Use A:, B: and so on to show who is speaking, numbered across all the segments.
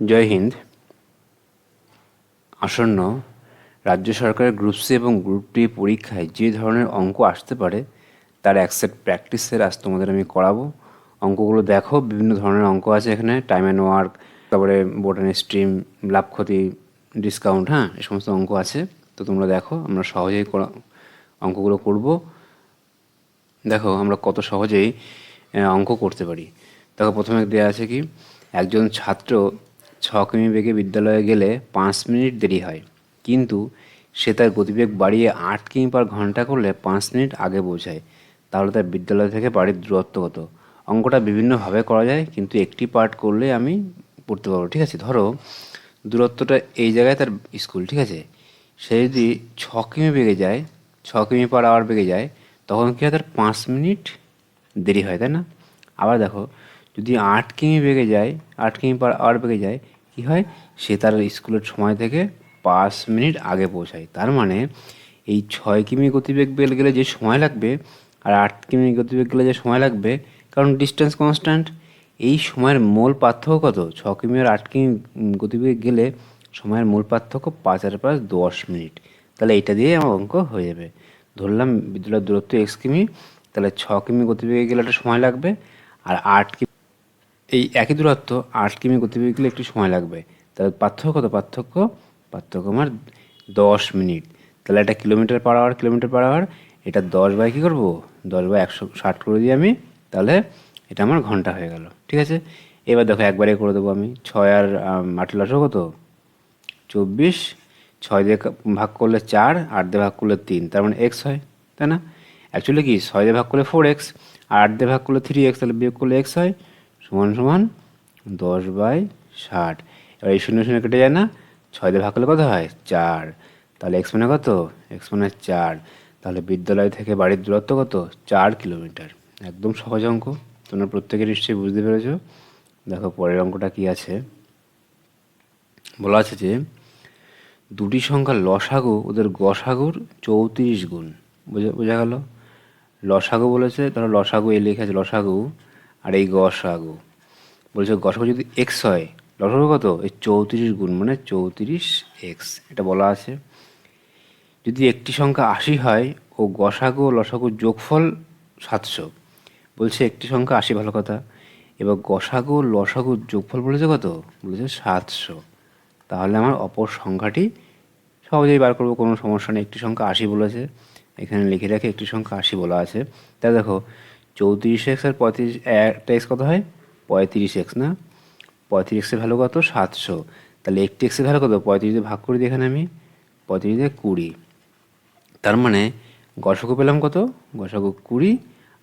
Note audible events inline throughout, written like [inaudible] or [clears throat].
A: জয় হিন্দ। আসন্ন রাজ্য সরকারের গ্রুপ সি এবং গ্রুপ ডি পরীক্ষায় যে ধরনের অঙ্ক আসতে পারে, তার একসেট প্র্যাকটিসের আজ তোমাদের আমি করাবো। অঙ্কগুলো দেখো, বিভিন্ন ধরনের অঙ্ক আছে এখানে টাইম অ্যান্ড ওয়ার্ক তারপরে বোটান স্ট্রিম লাভ, ক্ষতি ডিসকাউন্ট হ্যাঁ এই সমস্ত অঙ্ক আছে। তো তোমরা দেখো, আমরা সহজেই অঙ্কগুলো করব। দেখো, আমরা কত সহজেই অঙ্ক করতে পারি। দেখো, প্রথমে দেওয়া আছে কি, একজন ছাত্র ছ কিমি বেগে বিদ্যালয়ে গেলে পাঁচ মিনিট দেরি হয়। কিন্তু সে তার গতিবেগ বাড়িয়ে আট কিমি পার ঘণ্টা করলে পাঁচ মিনিট আগে পৌঁছায় তাহলে তার বিদ্যালয় থেকে বাড়ির দূরত্ব কত? অঙ্কটা বিভিন্নভাবে করা যায়, কিন্তু একটি পার্ট করলে আমি পড়তে পারব, ঠিক আছে? ধরো, দূরত্বটা এই জায়গায় তার স্কুল, ঠিক আছে? সে যদি ছ কিমি বেগে যায় ছ কিমি পার আওয়ার বেগে যায়, তখন কি হয়? তার পাঁচ মিনিট দেরি হয়, তাই না? আবার দেখো যদি আট কিমি বেগে যায়, আট কিমি পার আওয়ার বেগে যায়, কি হয়? সে তার স্কুলের সময় থেকে পাঁচ মিনিট আগে পৌঁছায়। তার মানে এই ছয় কিমি গতিবেগ বেল গেলে যে সময় লাগবে আর আট কিমি গতিবেগ গেলে যে সময় লাগবে, কারণ ডিস্টেন্স কনস্ট্যান্ট এই সময়ের মূল পার্থক্য কত? ছ কিমি আর আট কিমি গতিবেগ গেলে সময়ের মূল পার্থক্য পাঁচ আর পাঁচ দশ মিনিট। তাহলে এইটা দিয়ে আমার অঙ্ক হয়ে যাবে। ধরলাম বিদ্যালয়ের দূরত্ব এক্স কিমি, তাহলে ছ কিমি গতিবেগে গেলে একটা সময় লাগবে আর আট কিমি এই একই দূরত্ব আট কিমি গতিবেগে গেলে একটু সময় লাগবে। তাহলে পার্থক্য কত? পার্থক্য? পার্থক্য আমার দশ মিনিট। তাহলে এটা kilometre per hour kilometre per hour এটা দশ বাই কী করব? দশ বাই একশো ষাট করে দিই আমি, তাহলে এটা আমার ঘণ্টা হয়ে গেল। ঠিক আছে? এবার দেখো একবারে করে দেবো আমি। ছয় আর আট লাসো কত? চব্বিশ। ছয় দিয়ে ভাগ করলে চার, আট দিয়ে ভাগ করলে তিন। তার মানে এক্স হয়, তাই না? অ্যাকচুয়ালি কি? ছয় দিয়ে ভাগ করলে ফোর এক্স আট দিয়ে ভাগ করলে থ্রি এক্স তাহলে বিয়োগ করলে এক্স হয়। সমান সমান দশ বাই ষাট। এবার এই শূন্য শূন্য কেটে যায় না, ছয় দিয়ে ভাগ করলে কত হয়? চার। তাহলে এক্স মানে কত? এক্স মানে চার। তাহলে বিদ্যালয় থেকে বাড়ির দূরত্ব কত? চার কিলোমিটার। একদম সহজ অঙ্ক। তোমরা প্রত্যেকে নিশ্চয়ই বুঝতে পেরেছ। দেখো পরের অঙ্কটা কি আছে? বলা আছে যে, দুটি সংখ্যার লসাগু, ওদের গসাগুর চৌত্রিশ গুণ। বোঝা বোঝা গেল? লসাগু বলেছে ধরো লসাগু এ লেখা আছে লসাগু, আর এই গসাগু। বলছে গসাগু যদি এক্স হয় লসাগু কত? এই চৌত্রিশ গুণ মানে চৌত্রিশ এক্স এটা বলা আছে। যদি একটি সংখ্যা আশি হয়, ও গসাগু ও লসাগুর যোগফল সাতশো। বলছে একটি সংখ্যা আশি, ভালো কথা। এবার গসাগু ও লসাগুর যোগফল বলেছে কত? বলেছে সাতশো। তাহলে আমার অপর সংখ্যাটি সহজেই বার করব, কোনো সমস্যা নেই। একটি সংখ্যা আশি বলেছে। এখানে লিখে রাখে একটি সংখ্যা আশি বলা আছে। তা দেখো, চৌত্রিশ এক্স আর পঁয়ত্রিশ একটা এক্স কত হয়? পঁয়ত্রিশ এক্স না? পঁয়ত্রিশ এক্সের ভ্যালু কত? সাতশো। তাহলে একটি এক্সের ভ্যালু কত? পঁয়ত্রিশ দিয়ে ভাগ করে দিই এখানে আমি। পঁয়ত্রিশ দিয়ে কুড়ি। তার মানে গসাগু পেলাম কত? গসাগু কুড়ি।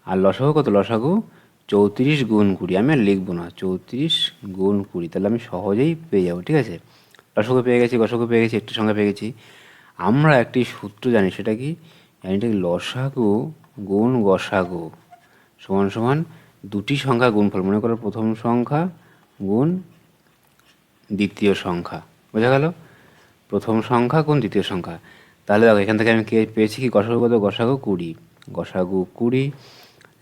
A: আর লসাগু কত? লসাগু চৌত্রিশ গুণ কুড়ি। আমি আর লিখব না। চৌত্রিশ গুণ কুড়ি। তাহলে আমি সহজেই পেয়ে যাব, ঠিক আছে? লসাগু পেয়ে গেছি, গসাগু পেয়ে গেছি একটি সংখ্যা পেয়ে গেছি। আমরা একটি সূত্র জানি, সেটা কি? জানি এটা লসাগু গুণ গসাগু। সমান সমান দুটি সংখ্যা গুণফল। মনে করো প্রথম সংখ্যা গুণ দ্বিতীয় সংখ্যা। বোঝা গেল? প্রথম সংখ্যা কোন দ্বিতীয় সংখ্যা। তাহলে দেখো, এখান থেকে আমি কে পেয়েছি কি? গসাগু কত? গসাগু কুড়ি। গসাগু কুড়ি।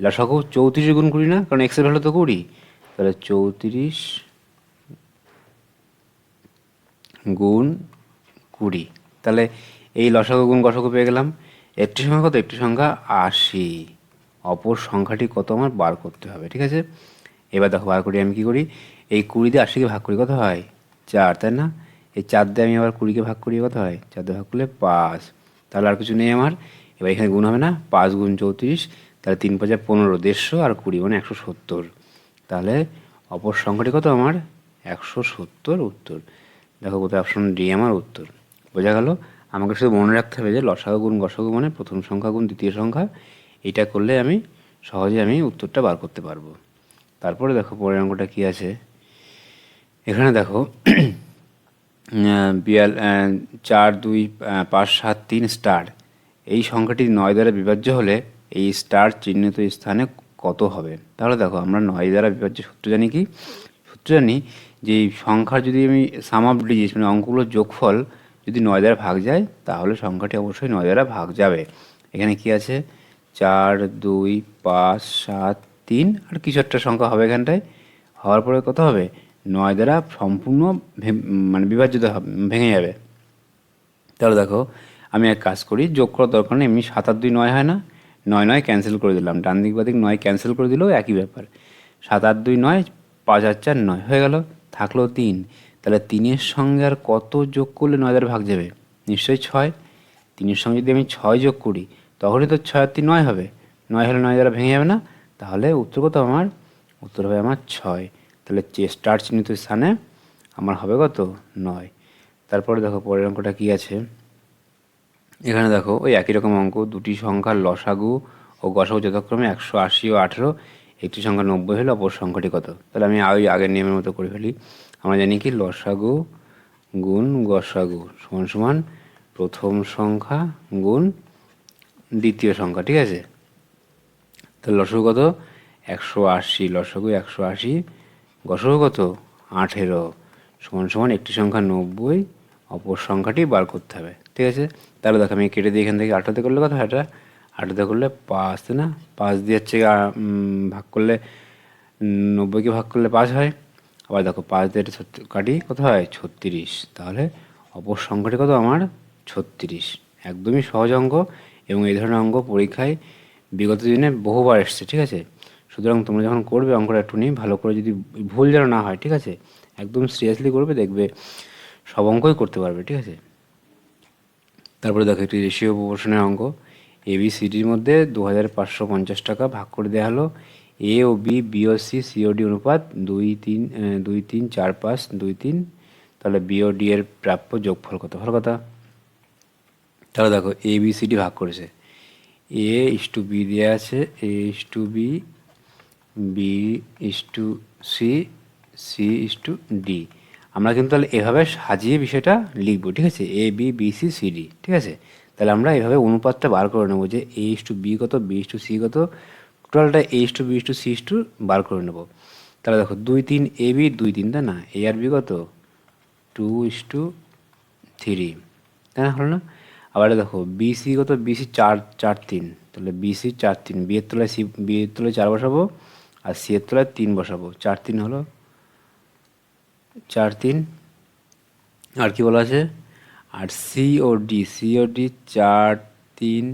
A: লসাগু চৌত্রিশ গুণ কুড়ি না? কারণ এক্সের ভ্যালু তো কুড়ি। তাহলে চৌত্রিশ গুণ কুড়ি। তাহলে এই লসাগু গুণ গসাগু পেয়ে গেলাম। একটি সংখ্যা কত? একটি সংখ্যা আশি। অপর সংখ্যাটি কত আমার বার করতে হবে, ঠিক আছে? এবার দেখো বার করি আমি কি করি? এই কুড়ি দিয়ে আশিকে ভাগ করি, কত হয়? চার, তাই না? এই চার দিয়ে আমি আবার কুড়িকে ভাগ করি, কত হয়? চার দিয়ে ভাগ করলে পাঁচ। তাহলে আর কিছু নেই আমার। এবার এখানে গুণ হবে না? পাঁচ গুণ চৌত্রিশ, তাহলে তিন পাঁচে পনেরো, দেড়শো আর কুড়ি মানে একশো সত্তর। তাহলে অপর সংখ্যাটি কত আমার? একশো সত্তর উত্তর। দেখো কোথায় অপশন ডি আমার উত্তর। বোঝা গেল? আমাকে শুধু মনে রাখতে হবে যে লসাগু গুণ গসাগু মানে প্রথম সংখ্যা গুণ দ্বিতীয় সংখ্যা। এটা করলে আমি সহজে আমি উত্তরটা বার করতে পারব। তারপরে দেখো পরের অঙ্কটা কী আছে? এখানে দেখো বিয়াল চার, দুই পাঁচ, সাত, তিন স্টার এই সংখ্যাটি নয় দ্বারা বিভাজ্য হলে এই স্টার চিহ্নিত স্থানে কত হবে? তাহলে দেখো, আমরা নয় দ্বারা বিভাজ্য, সূত্র জানি কি? সূত্র জানি যে এই সংখ্যার যদি আমি সাম অফ ডিজিট মানে অঙ্কগুলোর যোগফল যদি নয় দ্বারা ভাগ যায়, তাহলে সংখ্যাটি অবশ্যই নয় দ্বারা ভাগ যাবে। এখানে কি আছে? চার, দুই, পাঁচ, সাত, তিন। আর কিছু একটা সংখ্যা হবে এখানটায়। হওয়ার পরে কত হবে? নয় দ্বারা সম্পূর্ণ মানে বিভাজিত হবে, ভেঙে যাবে। তাহলে দেখো, আমি এক কাজ করি, যোগ করার দরকার নেই। এমনি সাত আর দুই, নয় হয় না? নয় নয় ক্যান্সেল করে দিলাম। ডান দিক বাদিক নয় ক্যান্সেল করে দিলেও একই ব্যাপার। সাত আর দুই, নয়, পাঁচ আর চার, নয়। হয়ে গেল, থাকল তিন। তাহলে তিনের সঙ্গে আর কত যোগ করলে নয় দ্বারা ভাগ যাবে? নিশ্চয়ই ছয়। তিনের সঙ্গে যদি আমি ছয় যোগ করি তখনই তো ছয় তিন নয় হবে। নয় হলে নয় দ্বারা ভেঙে যাবে না। তাহলে উত্তর কত আমার? উত্তর হবে আমার ছয়। তাহলে স্টার চিহ্নিত স্থানে আমার হবে কত? নয়। তারপরে দেখো পরের অঙ্কটা কী আছে? এখানে দেখো, ওই একই রকম অঙ্ক, দুটি সংখ্যার লসাগু ও গসাগু যথাক্রমে একশো আশি ও আঠেরো। একটি সংখ্যা নব্বই হলে অপর সংখ্যাটি কত? তাহলে আমি ওই আগের নিয়মের মতো করে ফেলি। আমরা জানি কি? লসাগু গুণ গসাগু সমান সমান প্রথম সংখ্যা গুণ দ্বিতীয় সংখ্যা, ঠিক আছে? তো লসাগু কত? একশো আশি, লসাগু একশো আশি, গসাগু কত? আঠেরো, সমান সমান একটি সংখ্যা নব্বই, অপর সংখ্যাটি বার করতে হবে, ঠিক আছে? তাহলে দেখো আমি কেটে দিই এখান থেকে আঠাতে করলে কত এটা? আঠাতে করলে পাঁচ, তাই না? পাঁচ দিয়ে হচ্ছে ভাগ করলে নব্বইকে ভাগ করলে পাঁচ হয়। আবার দেখো পাঁচ দিয়ে কাটি কত হয়? ছত্রিশ। তাহলে অপর সংখ্যাটি কত? আমার ছত্রিশ। একদমই সহজ অঙ্ক। এবং এই ধরনের অঙ্ক পরীক্ষায় বিগত দিনে বহুবার এসছে, ঠিক আছে? সুতরাং তোমরা যখন করবে অঙ্কটা একটু নিয়ে ভালো করে যদি ভুল যেন না হয়, ঠিক আছে? একদম সিরিয়াসলি করবে, দেখবে সব অঙ্কই করতে পারবে, ঠিক আছে? তারপরে দেখো একটি রেশিও প্রপোর্শনের অঙ্ক। এ বি সিডির মধ্যে দু হাজার পাঁচশো পঞ্চাশ টাকা ভাগ করে দেওয়া হলো। A O B B O C C O D অনুপাত দুই তিন দুই তিন, চার পাঁচ, দুই তিন। তাহলে বি ও ডি এর প্রাপ্য যোগফল কত? ভালো কথা। তাহলে দেখো এ বি সি ডি ভাগ করেছে এ ইস টু বি দেওয়া আছে A is to B B is to C C is to D আমরা কিন্তু তাহলে এভাবে সাজিয়ে বিষয়টা লিখব ঠিক আছে A B B C C D ঠিক আছে তাহলে আমরা এভাবে অনুপাতটা বার করে নেব যে এ ইস টু বি কত বি ইস টু সি কত টোটালটা A is to B is to C is to বার করে নেব তাহলে দেখো দুই তিন এ বি দুই তিন তাই না এ আর বি কত টু ইস টু থ্রি তাই না হলো না আবার দেখো বিসি কত? বিসি চার চার তিন। তাহলে বিসি চার তিন। বিয়ের তলায় সি বিয়ের তলায় চার বসাবো, আর সি এর তলায় তিন বসাবো। চার তিন হলো? চার তিন। আর কি বলা আছে? আর সি ও ডি সি ও ডি চার তিন।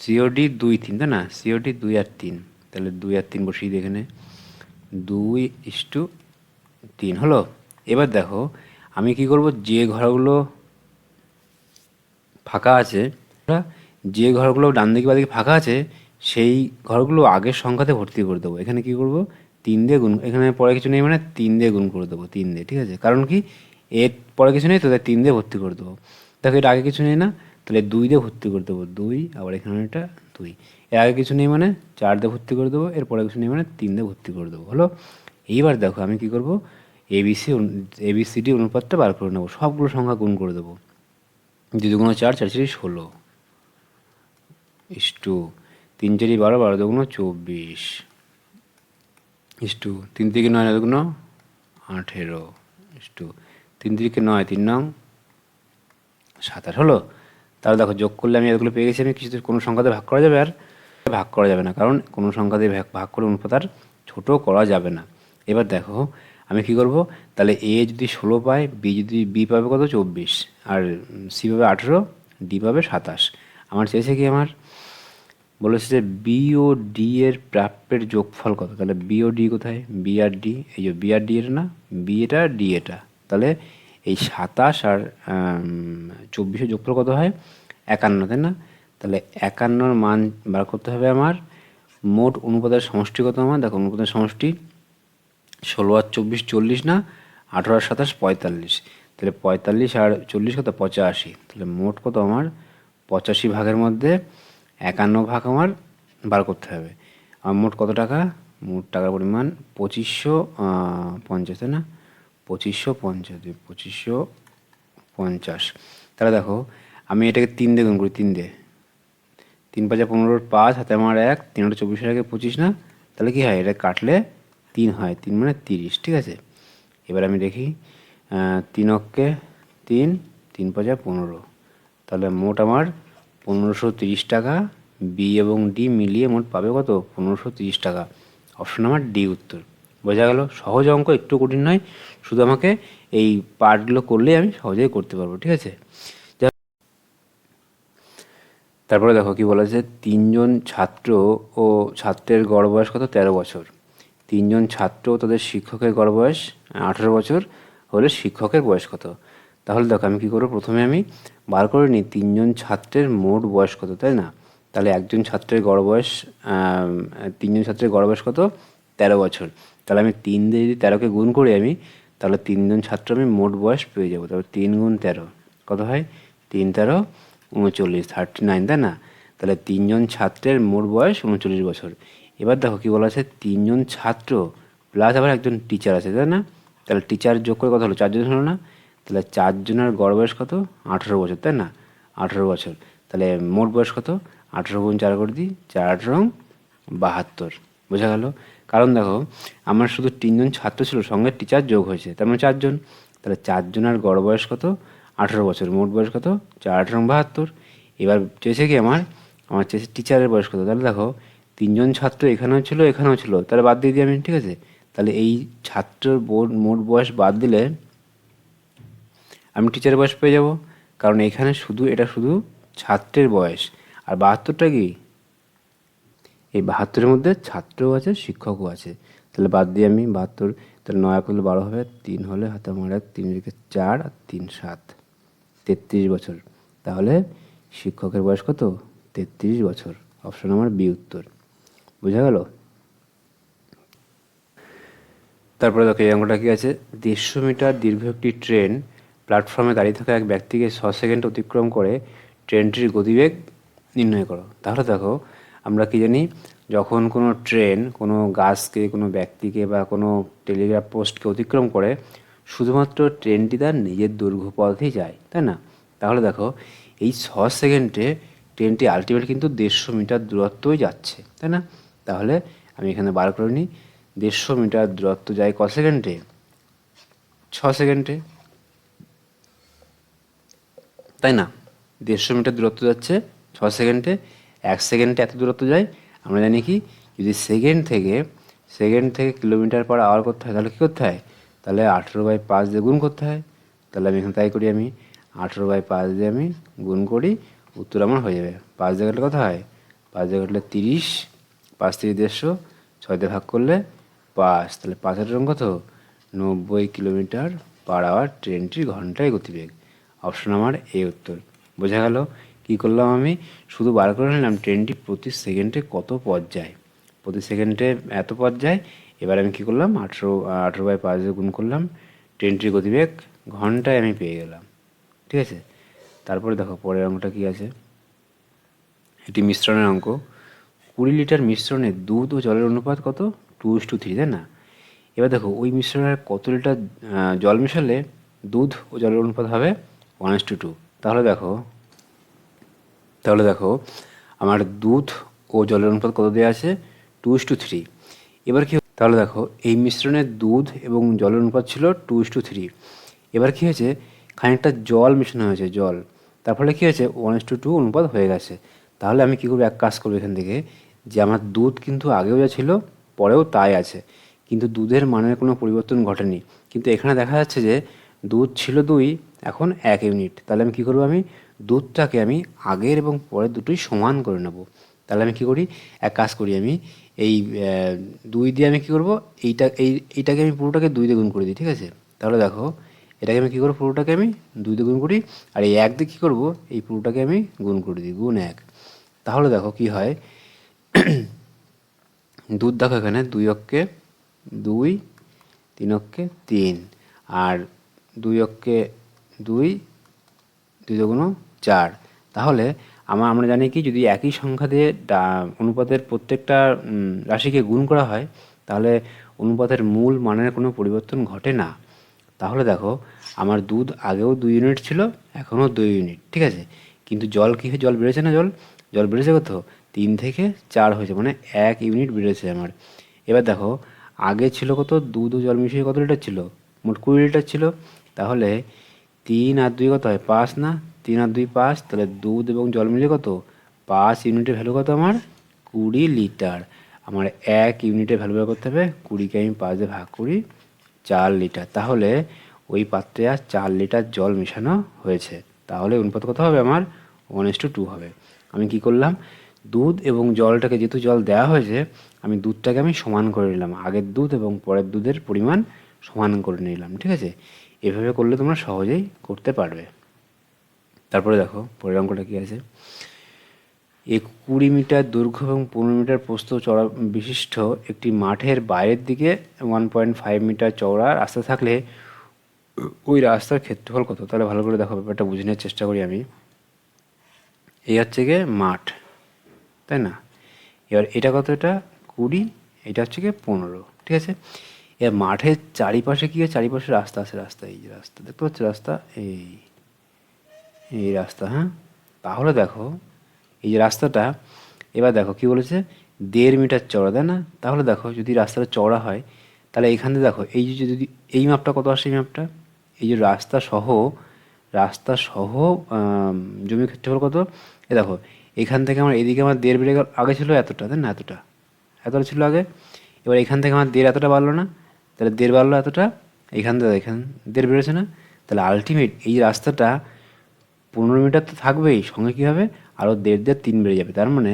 A: সি ও ডি দুই তিন, তাই না? সি ও ডি দুই আর তিন। তাহলে দুই আর তিন বসিয়ে দিই এখানে। দুই ইস টু তিন, হলো? এবার দেখো, আমি কি করব? যে ঘরগুলো ফাঁকা আছে যে ঘরগুলো ডান দিকে বাদিকে ফাঁকা আছে, সেই ঘরগুলো আগের সংখ্যাতে ভর্তি করে দেবো। এখানে কি করব? তিন দিয়ে গুণ, এখানে পরে কিছু নেই মানে তিন দিয়ে গুণ করে দেবো, তিন দিয়ে, ঠিক আছে? কারণ কি? এর পরে কিছু নেই তো তাই তিন দিয়ে ভর্তি করে দেবো। দেখো এটা আগে কিছু নেই না? তাহলে দুই দিয়ে ভর্তি করে দেবো, দুই, আবার এখানে এটা দুই। এর আগে কিছু নেই মানে চার দিয়ে ভর্তি করে দেবো, এর পরে কিছু নেই মানে তিন দিয়ে ভর্তি করে দেবো, হলো? এইবার দেখো, আমি কি করব? এবিসি এবিসিডি অনুপাতটা বার করে নেব, সবগুলো সংখ্যা গুণ করে দেবো। দুই দুগুণ চার চার চারি ষোলো। ইস্টু তিন চারি বারো বারো দুগুণ চব্বিশ। ইস্টু তিন থেকে নয় দুগুণ আঠেরো। ইস্টু তিন থেকে নয়, তিন নং সাতাশ হলো? তাহলে দেখো, যোগ করলে আমি এগুলো পেয়ে গেছি, আমি কিছু কোনো সংখ্যাতে ভাগ করা যাবে আর ভাগ করা যাবে না, কারণ কোনো সংখ্যাতে ভাগ ভাগ করে অনুপাত আর ছোটো করা যাবে না। এবার দেখো আমি কি করব? তাহলে এ যদি ষোলো পায় বি যদি বি পাবে কত? চব্বিশ। আর সি পাবে আঠেরো ডি পাবে সাতাশ। আমার চেয়েছে কি আমার? বলেছে যে বি ও ডি এর প্রাপ্যের যোগফল কত? তাহলে বি ও ডি কোথায়? বি আর ডি এই যে বি আর ডি এটা না? বি এটা ডি এটা। তাহলে এই সাতাশ আর চব্বিশের যোগফল কত হয়? একান্ন, তাই না? তাহলে একান্নর মান বার করতে হবে আমার। মোট অনুপাতের সমষ্টি কত আমার? দেখো, অনুপাতের সমষ্টি ষোলো আর চব্বিশ চল্লিশ না? আঠেরো আর সাতাশ পঁয়তাল্লিশ। তাহলে পঁয়তাল্লিশ আর চল্লিশ কত? পঁচাশি। তাহলে মোট কত আমার? পঁচাশি ভাগের মধ্যে একান্ন ভাগ আমার বার করতে হবে। আমার মোট কত টাকা? মোট টাকার পরিমাণ পঁচিশশো পঞ্চাশ, তাই না? পঁচিশশো পঞ্চাশ পঁচিশশো পঞ্চাশ। তাহলে দেখো, আমি এটাকে তিন দিয়ে গুণ করি, তিন দিয়ে। তিন পাঁচা পনেরোর পাঁচ, হাতে আমার এক, তিন আটে চব্বিশের আগে পঁচিশ না? তাহলে কি হয়? এটা কাটলে তিন হয়, তিন মানে তিরিশ, ঠিক আছে? এবার আমি দেখি তিন অক্ষে তিন তিন পাঁচা পনেরো। তাহলে মোট আমার পনেরোশো তিরিশ টাকা, বি এবং ডি মিলিয়ে মোট পাবে কত? পনেরোশো তিরিশ টাকা। অপশন আমার ডি উত্তর। বোঝা গেল, সহজ অঙ্ক, একটু কঠিন নয়, শুধু আমাকে এই পার্টগুলো করলেই আমি সহজেই করতে পারব, ঠিক আছে? তারপরে দেখো কি বলা আছে তিনজন ছাত্র ও ছাত্রের গড় বয়স কত? তেরো বছর। তিনজন ছাত্র তাদের শিক্ষকের গড় বয়স আঠেরো বছর হলে শিক্ষকের বয়স কত? তাহলে দেখো আমি কী করব? প্রথমে আমি বার করে নিই, তিনজন ছাত্রের মোট বয়স কত, তাই না? তাহলে একজন ছাত্রের গড় বয়স তিনজন ছাত্রের গড় বয়স কত? তেরো বছর। তাহলে আমি তিন দিয়ে যদি তেরোকে গুণ করি আমি, তাহলে তিনজন ছাত্র আমি মোট বয়স পেয়ে যাব। তারপর তিন গুণ তেরো, কত হয়? তিন তেরো, উনচল্লিশ থার্টি নাইন তাই না? তাহলে তিনজন ছাত্রের মোট বয়স উনচল্লিশ বছর। এবার দেখো কী বলা আছে, তিনজন ছাত্র প্লাস আবার একজন টিচার আছে, তাই না? তাহলে টিচার যোগ করে কত হলো? চারজন হলো না? তাহলে চারজনের গড় বয়স কত? আঠেরো বছর, তাই না? আঠেরো বছর। তাহলে মোট বয়স কত? আঠেরো গুণ চার করে দিই, চার আঠেরো বাহাত্তর। বোঝা গেল? কারণ দেখো, আমার শুধু তিনজন ছাত্র ছিল, সঙ্গে টিচার যোগ হয়েছে। তার মানে চারজন। তাহলে চারজনের গড় বয়স কত? আঠেরো বছর। মোট বয়স কত? চার আঠেরো বাহাত্তর। এবার চেয়েছে কি আমার? আমার চেয়েছে টিচারের বয়স কত? তাহলে দেখো তিনজন ছাত্র এখানেও ছিল এখানেও ছিল। তাহলে বাদ দিয়ে দিই আমি, ঠিক আছে? তাহলে এই ছাত্রর বোর্ড মোট বয়স বাদ দিলে আমি টিচারের বয়স পেয়ে যাব। কারণ এখানে শুধু, এটা শুধু ছাত্রের বয়স। আর বাহাত্তরটা কি? এই বাহাত্তরের মধ্যে ছাত্রও আছে, শিক্ষকও আছে। তাহলে বাদ দিয়ে আমি বাহাত্তর, তাহলে নয় করলে বারো হবে, তিন হলে হাতে আমার তিন দিকে চার, আর তিন সাত। তেত্রিশ বছর। তাহলে শিক্ষকের বয়স কত? তেত্রিশ বছর। অপশন আমার বি উত্তর। বোঝা গেল? তারপরে দেখো এই অঙ্কটা কি আছে? দেড়শো মিটার দীর্ঘ একটি ট্রেন প্ল্যাটফর্মে দাঁড়িয়ে থাকা এক ব্যক্তিকে ছ সেকেন্ড অতিক্রম করে ট্রেনটির গতিবেগ নির্ণয় করো। তাহলে দেখো, আমরা কি জানি, যখন কোনো ট্রেন কোনো গাছকে, কোনো ব্যক্তিকে বা কোনো টেলিগ্রাফ পোস্টকে অতিক্রম করে, শুধুমাত্র ট্রেনটি তার নিজের দৈর্ঘ্য পথেই যায়, তাই না? তাহলে দেখো, এই ছ সেকেন্ডে ট্রেনটি আলটিমেট কিন্তু দেড়শো মিটার দূরত্বই যাচ্ছে, তাই না? তাহলে আমি এখানে বার করে নিই। দেড়শো মিটার দূরত্ব যায় ক সেকেন্ডে? ছ সেকেন্ডে। তাই না? দেড়শো মিটার দূরত্ব যাচ্ছে ছ সেকেন্ডে। এক সেকেন্ডে এত দূরত্ব যায়। আমরা জানি কি, যদি সেকেন্ড থেকে সেকেন্ড থেকে কিলোমিটার পর আওয়ার করতে হয়, তাহলে কী করতে হয়? তাহলে আঠেরো বাই পাঁচ দিয়ে গুণ করতে হয়। তাহলে আমি এখানে তাই করি আমি, আঠেরো বাই পাঁচ দিয়ে আমি গুণ করি, উত্তর আমার হয়ে যাবে। পাঁচ দিয়ে কাটলে কত হয়? পাঁচ দিয়ে কাটলে তিরিশ। পাঁচ থেকে দেড়শো ছয় ভাগ করলে পাঁচ। তাহলে পাঁচের রং কত? নব্বই কিলোমিটার পার আওয়ার ট্রেনটির ঘন্টায় গতিবেগ। অপশন আমার এ উত্তর। বোঝা গেল কি করলাম আমি? শুধু বার করে নিলাম ট্রেনটি প্রতি সেকেন্ডে কত পথ যায় প্রতি সেকেন্ডে এত পথ যায় এবার আমি কি করলাম? আঠেরো আঠেরো বাই পাঁচ গুণ করলাম। ট্রেনটির গতিবেগ ঘন্টায় আমি পেয়ে গেলাম। ঠিক আছে? তারপরে দেখো পরের অঙ্কটা কি আছে? এটি মিশ্রণের অঙ্ক। কুড়ি লিটার মিশ্রণে দুধ ও জলের অনুপাত কত? টু ইস টু থ্রি তাই না? এবার দেখো, ওই মিশ্রণের কত লিটার জল মেশালে দুধ ও জলের অনুপাত হবে ওয়ান ইস টু টু তাহলে দেখো তাহলে দেখো, আমার দুধ ও জলের অনুপাত কত দেওয়া আছে? টু ইস টু থ্রি এবার কি তাহলে দেখো, এই মিশ্রণে দুধ এবং জলের অনুপাত ছিল টু ইস টু থ্রি এবার কী হয়েছে? খানিকটা জল মেশানো হয়েছে, জল। তার ফলে কী হয়েছে? ওয়ান ইস টু টু অনুপাত হয়ে গেছে। তাহলে আমি কী করব? এক কাজ করব এখান থেকে। যে আমার দুধ কিন্তু আগেও যা ছিল, পরেও তাই আছে। কিন্তু দুধের মানের কোনো পরিবর্তন ঘটেনি। কিন্তু এখানে দেখা যাচ্ছে যে, দুধ ছিল দুই, এখন এক ইউনিট। তাহলে আমি কী করব আমি? দুধটাকে আমি আগের এবং পরের দুটোই সমান করে নেব। তাহলে আমি কী করি? এক কাজ করি আমি, এই দুই দিয়ে আমি কী করব? এইটা, এই, এইটাকে আমি পুরোটাকে দুই দিয়ে গুণ করে দিই, ঠিক আছে? তাহলে দেখো, এটাকে আমি কী করব? পুরোটাকে আমি দুই দিয়ে গুণ করি, আর এই এক দিয়ে কী করব? এই পুরোটাকে আমি গুণ করে দিই, গুণ এক। তাহলে দেখো কি হয় [clears throat] দুধ দেখো এখানে, দুই অক্ষে দুই, তিন অক্ষে তিন। আর দুই অক্ষে দুই দুই দুগুণ চার। তাহলে আমার আমরা জানি কি, যদি একই সংখ্যা দিয়ে অনুপাতের প্রত্যেকটা রাশিকে গুণ করা হয়, তাহলে অনুপাতের মূল মানের কোনো পরিবর্তন ঘটে না। তাহলে দেখো, আমার দুধ আগেও দুই ইউনিট ছিল, এখনও দুই ইউনিট, ঠিক আছে? কিন্তু জল কী, জল বেড়েছে না জল? জল বেড়েছে কত তিন থেকে চার হয়েছে মানে এক ইউনিট বেড়েছে আমার। এবার দেখো, আগে ছিল কত? দুধ ও জল মিশিয়ে কত লিটার ছিল? মোট কুড়ি লিটার ছিল। তাহলে তিন আর দুই কত হয়? পাঁচ না? তিন আর দুই পাঁচ, তাহলে দুধ এবং জল মিলিয়ে কত? পাঁচ ইউনিটের ভ্যালু কত আমার? কুড়ি লিটার। আমার এক ইউনিটে ভ্যালু করতে হবে, কুড়িকে আমি পাঁচ দিয়ে ভাগ করি, চার লিটার। তাহলে ওই পাত্রে আর চার লিটার জল মেশানো হয়েছে। তাহলে অনুপাত কত হবে আমার? ওয়ান এস টু টু হবে। আমি কি করলাম? দুধ এবং জলটাকে যেহেতু জল দেওয়া হয়েছে, আমি দুধটাকে আমি সমান করে নিলাম। আগের দুধ এবং পরের দুধের পরিমাণ সমান করে নিলাম, ঠিক আছে? এভাবে করলে তোমরা সহজেই করতে পারবে। তারপরে দেখো, পরের অঙ্কটা কী আছে? এক কুড়ি মিটার দৈর্ঘ্য এবং পনেরো মিটার প্রস্থ চড়া বিশিষ্ট একটি মাঠের বাইরের দিকে ওয়ান পয়েন্ট ফাইভ মিটার চওড়া রাস্তা থাকলে ওই রাস্তার ক্ষেত্রফল কত? তাহলে ভালো করে দেখো, ব্যাপারটা বুঝে নেওয়ার চেষ্টা করি আমি। এই হচ্ছে গিয়ে মাঠ। তাই না? এবার এটা কত এটা কুড়ি এটা হচ্ছে গিয়ে পনেরো ঠিক আছে? এবার মাঠের চারিপাশে কী চারিপাশে রাস্তা আছে রাস্তা এই যে রাস্তা দেখতে পাচ্ছ রাস্তা? এই এই রাস্তা হ্যাঁ? তাহলে দেখো এই যে রাস্তাটা এবার দেখো কি বলেছে? দেড় মিটার চড়া তাই না? তাহলে দেখো যদি রাস্তাটা চড়া হয় তাহলে এখান দেখো এই যে যদি এই মাপটা কত আসে এই মাপটা? এই যে রাস্তা সহ রাস্তা সহ আম, জমি ক্ষেত্রফল কত? এ দেখো এখান থেকে আমার এদিকে আমার দেড় বেড়ে গেল আগে ছিল এতটা, তাই না? এতটা। এতটা ছিল আগে। এবার এখান থেকে আমার দেড় এতটা বাড়লো না। তাহলে দেড় বাড়লো এতটা, এখান থেকে এখান দেড় বেড়েছে না? তাহলে আলটিমেট এই রাস্তাটা পনেরো মিটার তো থাকবেই, সঙ্গে কী হবে আরও দেড় দেড়, তিন বেড়ে যাবে। তার মানে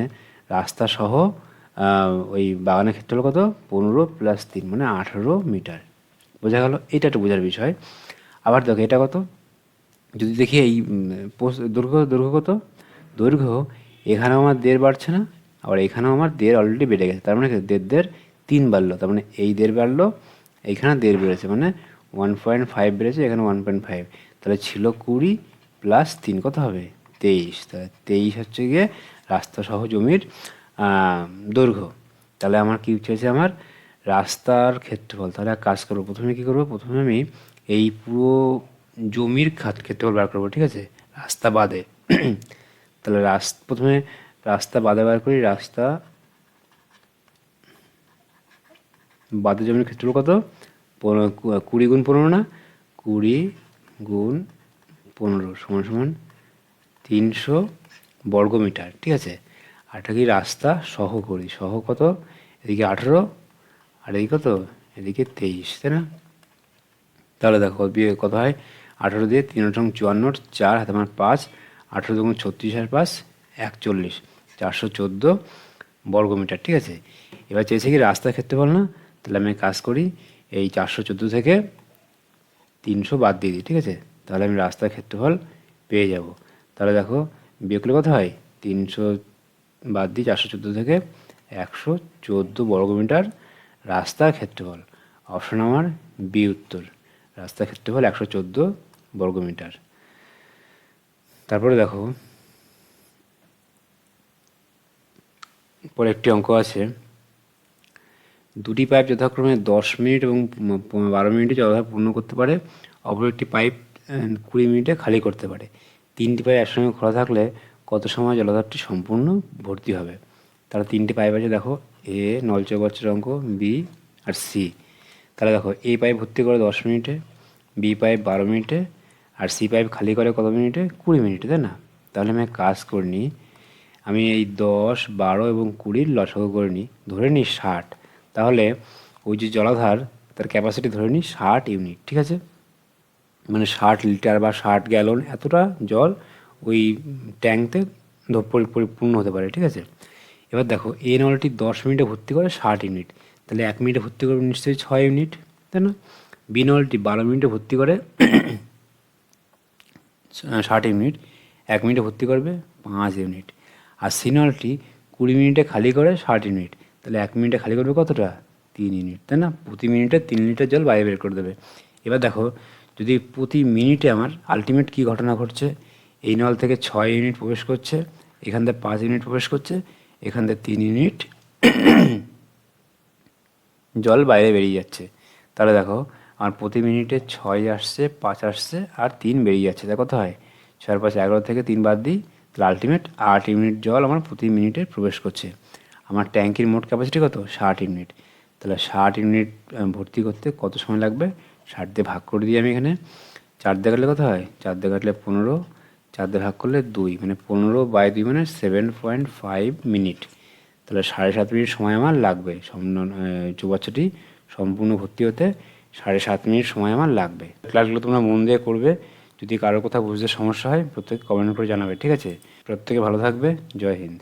A: রাস্তা সহ ওই বাগানের ক্ষেত্রে কত? পনেরো প্লাস তিন মানে আঠেরো মিটার। বোঝা গেল? এটা একটু বোঝার বিষয়। আবার দেখো, এটা কত? যদি দেখি এই দৈর্ঘ্য দৈর্ঘ্য কত? দৈর্ঘ্য এখানেও আমার দেড় বাড়ছে না, আবার এখানেও আমার দেড় অলরেডি বেড়ে গেছে। তার মানে দেড় দেড় তিন বাড়লো। তার মানে এই দেড় বাড়লো এইখানে দেড় বেড়েছে। মানে ওয়ান পয়েন্ট ফাইভ বেড়েছে, এখানে ওয়ান পয়েন্ট ফাইভ তাহলে ছিল কুড়ি প্লাস তিন, কত হবে? তেইশ। তাহলে তেইশ হচ্ছে গিয়ে রাস্তা সহ জমির দৈর্ঘ্য। তাহলে আমার কী চাইছে আমার? রাস্তার ক্ষেত্রফল। তাহলে এক কাজ করব। প্রথমে কী করব? প্রথমে আমি এই পুরো জমির খাত ক্ষেত্রফল বার করব, ঠিক আছে? রাস্তা বাদে। তাহলে রাস্তা, প্রথমে রাস্তা বাদে বার করি, রাস্তা বাদে জমির ক্ষেত্রফল কত? কুড়ি গুণ পনেরো না? কুড়ি গুণ পনেরো সমান সমান তিনশো বর্গমিটার, ঠিক আছে? আর এটা কি রাস্তা? সহ করি, সহ কত? এদিকে আঠেরো, আর এদিকে কত? এদিকে তেইশ, তাই না? তাহলে দেখো বিয়ে কত হয়? আঠেরো দিয়ে তিন চুয়ান্ন, চার হাতে আমার পাঁচ আঠেরো দুগুণ ছত্রিশ আর পাঁচ, একচল্লিশ, চারশো চোদ্দ বর্গমিটার, ঠিক আছে? এবার চেয়েছে কি রাস্তার ক্ষেত্রে বল না? তাহলে আমি কাজ করি, এই চারশো চোদ্দ থেকে তিনশো বাদ দিয়ে দিই, ঠিক আছে? তাহলে আমি রাস্তার ক্ষেত্রফল পেয়ে যাব। তাহলে দেখো, বিয়োগ করলে হয়? তিনশো বাদ দিই চারশো চোদ্দ থেকে একশো চোদ্দ বর্গমিটার রাস্তার ক্ষেত্রফল। অপশন আমার বি উত্তর। রাস্তার ক্ষেত্রফল একশো চোদ্দ বর্গমিটার। তারপরে দেখো, পরে একটি অঙ্ক আছে। দুটি পাইপ যথাক্রমে দশ মিনিট এবং বারো মিনিটে জলাধার পূর্ণ করতে পারে, অপর একটি পাইপ কুড়ি মিনিটে খালি করতে পারে। তিনটি পাইপ একসঙ্গে খোলা থাকলে কত সময় জলাধারটি সম্পূর্ণ ভর্তি হবে? তাহলে তিনটি পাইপ আছে, দেখো এ নলচৌবাচ্চার অঙ্ক বি আর সি তাহলে দেখো এ পাইপ ভর্তি করে দশ মিনিটে বি পাইপ বারো মিনিটে আর সি পাইপ খালি করে কত মিনিটে? কুড়ি মিনিটে, তাই না? তাহলে আমি কাজ করে নিই। আমি এই দশ, বারো এবং কুড়ির লসাগু করে নিই। ধরে নিই ষাট। তাহলে ওই যে জলাধার, তার ক্যাপাসিটি ধরে নিই ষাট ইউনিট ঠিক আছে? মানে ষাট লিটার বা ষাট গ্যালন এতটা জল ওই ট্যাঙ্কতে পরি- পরিপূর্ণ হতে পারে, ঠিক আছে? এবার দেখো এ নলটি দশ মিনিটে ভর্তি করে ষাট ইউনিট তাহলে এক মিনিটে ভর্তি করবে নিশ্চয়ই ছয় ইউনিট তাই না? বি নলটি বারো মিনিটে ভর্তি করে ষাট ইউনিট, এক মিনিটে ভর্তি করবে পাঁচ ইউনিট। আর সিনলটি কুড়ি মিনিটে খালি করে ষাট ইউনিট, তাহলে এক মিনিটে খালি করবে কতটা? তিন ইউনিট, তাই না? প্রতি মিনিটে তিন লিটার জল বাইরে বের করে দেবে। এবার দেখো, যদি প্রতি মিনিটে আমার আলটিমেট কী ঘটনা ঘটছে? এই নল থেকে ছয় ইউনিট প্রবেশ করছে, এখান থেকে পাঁচ ইউনিট প্রবেশ করছে, এখান থেকে তিন ইউনিট [clears throat] জল বাইরে বেরিয়ে যাচ্ছে। তাহলে দেখো আমার প্রতি মিনিটে ছয় আসছে, পাঁচ আসছে আর তিন বেরিয়ে যাচ্ছে। তা কত হয়, ছয় আর পাঁচ এগারো থেকে তিন বাদ দিই, তাহলে আলটিমেট আট ইউনিট জল আমার প্রতি মিনিটে প্রবেশ করছে। আমার ট্যাঙ্কির মোট ক্যাপাসিটি কত? ষাট ইউনিট। তাহলে ষাট ইউনিট ভর্তি করতে কত সময় লাগবে? ষাট দিয়ে ভাগ করে দিই আমি এখানে। চার দিয়ে কাটলে কত হয়? চার দিয়ে কাটলে পনেরো, চার দিয়ে ভাগ করলে দুই মানে পনেরো বাই দুই মানে সেভেন পয়েন্ট ফাইভ মিনিট। তাহলে সাড়ে সাত মিনিট সময় আমার লাগবে। সম্পূর্ণ সম্পূর্ণ ভর্তি হতে সাড়ে সাত মিনিট সময় আমার লাগবে। ক্লাসগুলো তোমরা মন দিয়ে করবে। যদি কারও কোথাও বুঝতে সমস্যা হয় প্রত্যেকে কমেন্ট করে জানাবে, ঠিক আছে? প্রত্যেকে ভালো থাকবে। জয় হিন্দ।